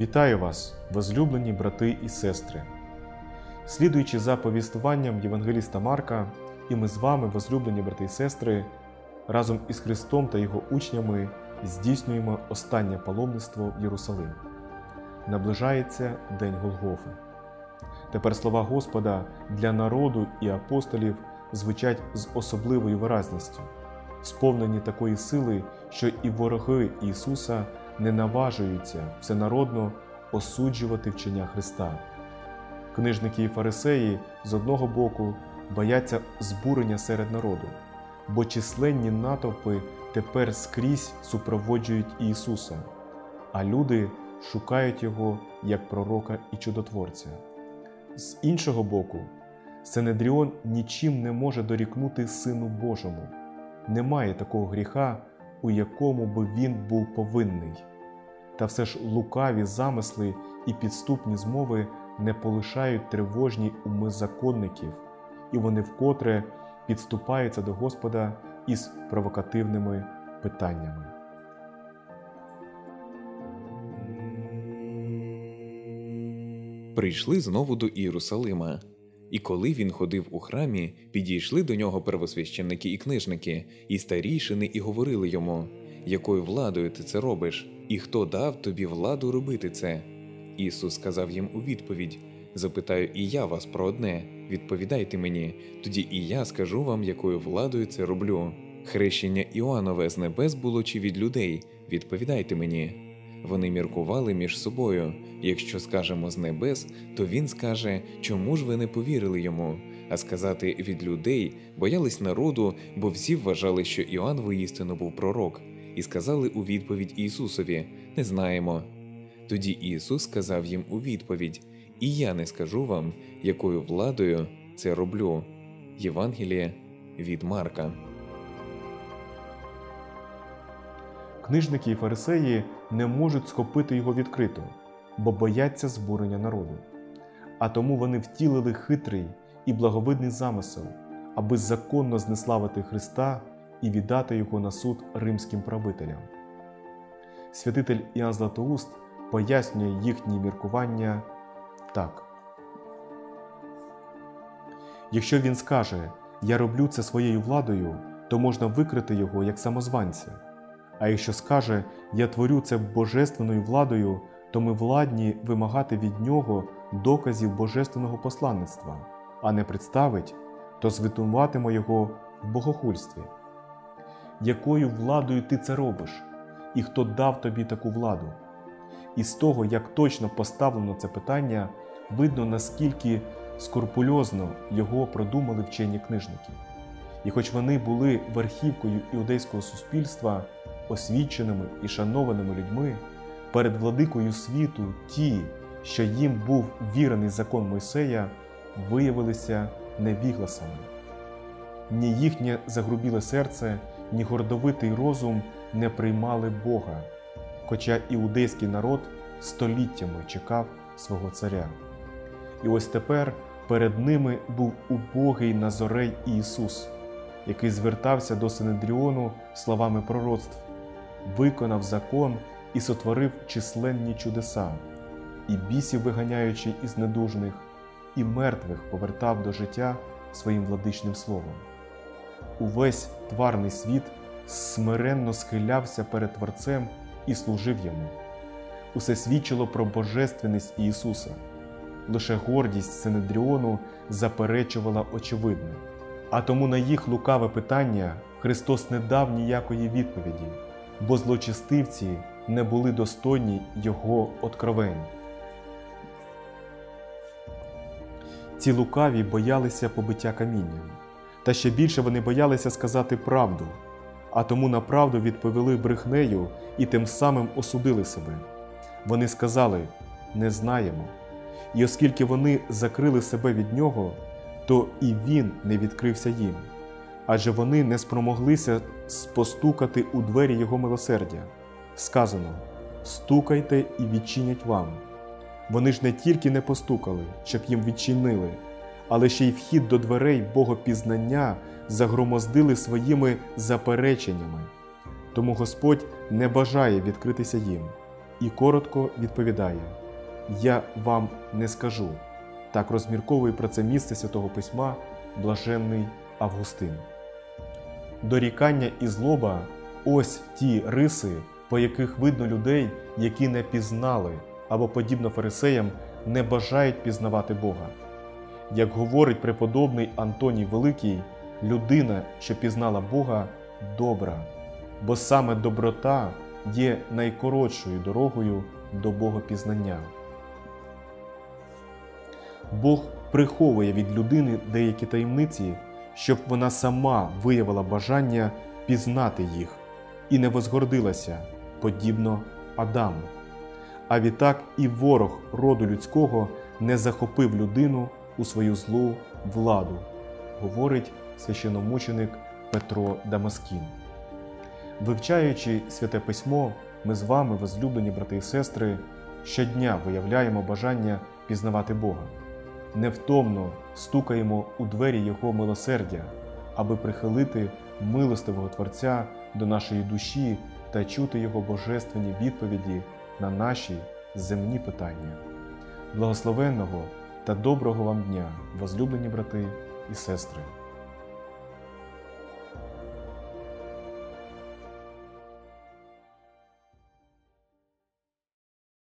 Вітаю вас, возлюблені брати і сестри. Слідуючи за повістуванням Євангеліста Марка, і ми з вами, возлюблені брати і сестри, разом із Христом та його учнями здійснюємо останнє паломництво в Єрусалим. Наближається День Голгофи. Тепер слова Господа для народу і апостолів звучать з особливою виразністю, сповнені такої сили, що і вороги Ісуса не наважуються всенародно осуджувати вчення Христа. Книжники і фарисеї з одного боку бояться збурення серед народу, бо численні натовпи тепер скрізь супроводжують Ісуса, а люди шукають Його як пророка і чудотворця. З іншого боку, Сенедріон нічим не може дорікнути Сину Божому. Немає такого гріха, у якому би він був повинний. Та все ж лукаві замисли і підступні змови не полишають тривожні уми законників, і вони вкотре підступаються до Господа із провокативними питаннями. Прийшли знову до Ієрусалима. І коли він ходив у храмі, підійшли до нього первосвященники і книжники, і старійшини, і говорили йому, якою владою ти це робиш, і хто дав тобі владу робити це? Ісус сказав їм у відповідь: Запитаю і я вас про одне, відповідайте мені, тоді і я скажу вам, якою владою це роблю. Хрещення Іоаннове з небес було чи від людей? Відповідайте мені. Вони міркували між собою. Якщо скажемо з небес, то він скаже, чому ж ви не повірили йому? А сказати від людей боялись народу, бо всі вважали, що Іоанн воістину був пророк, і сказали у відповідь Ісусові: Не знаємо. Тоді Ісус сказав їм у відповідь: І я не скажу вам, якою владою це роблю. Євангеліє від Марка. Книжники і фарисеї не можуть схопити його відкрито, бо бояться збурення народу. А тому вони втілили хитрий і благовидний замисел, аби законно знеславити Христа і віддати його на суд римським правителям. Святитель Іоанн Златоуст пояснює їхні міркування так. Якщо він скаже Я роблю це своєю владою, то можна викрити його як самозванця. А якщо скаже Я творю це божественною владою, то ми владні вимагати від нього доказів божественного посланництва, а не представить, то звитуватиме його в богохульстві. Якою владою ти це робиш, і хто дав тобі таку владу? І з того, як точно поставлено це питання, видно, наскільки скорпульозно його продумали вчені книжники. І хоч вони були верхівкою іудейського суспільства, освіченими і шанованими людьми, перед владикою світу ті, що їм був вірений закон Мойсея, виявилися невігласами. Ні їхнє загрубіле серце, ні гордовитий розум не приймали Бога, хоча іудейський народ століттями чекав свого царя. І ось тепер перед ними був убогий Назорей Ісус, який звертався до Синедріону словами пророцтв, виконав закон і сотворив численні чудеса, і бісів виганяючи із недужних, і мертвих повертав до життя своїм владичним словом. Увесь тварний світ смиренно схилявся перед Творцем і служив йому. Усе свідчило про божественність Ісуса. Лише гордість Синедріону заперечувала очевидне. А тому на їх лукаве питання Христос не дав ніякої відповіді, бо злочестивці не були достойні Його откровень. Ці лукаві боялися побиття камінням, та ще більше вони боялися сказати правду, а тому на правду відповіли брехнею і тим самим осудили себе. Вони сказали не знаємо. І оскільки вони закрили себе від нього, то і він не відкрився їм, адже вони не спромоглися постукати у двері Його милосердя. Сказано: стукайте і відчинять вам. Вони ж не тільки не постукали, щоб їм відчинили, але ще й вхід до дверей богопізнання загромоздили своїми запереченнями. Тому Господь не бажає відкритися їм. і коротко відповідає: Я вам не скажу. Так розмірковує про це місце святого письма блаженний Августин. Дорікання і злоба ось ті риси, по яких видно людей, які не пізнали або, подібно фарисеям, не бажають пізнавати Бога. Як говорить преподобний Антоній Великий, людина, що пізнала Бога, добра, бо саме доброта є найкоротшою дорогою до Богопізнання. Бог приховує від людини деякі таємниці, щоб вона сама виявила бажання пізнати їх і не возгордилася, подібно Адаму. А відтак і ворог роду людського не захопив людину у свою злу владу, говорить священомученик Петро Дамаскін. Вивчаючи святе письмо, ми з вами, возлюблені брати і сестри, щодня виявляємо бажання пізнавати Бога, невтомно стукаємо у двері Його милосердя, аби прихилити милостивого Творця до нашої душі та чути Його божественні відповіді на наші земні питання. Благословенного та доброго вам дня, возлюблені брати і сестри!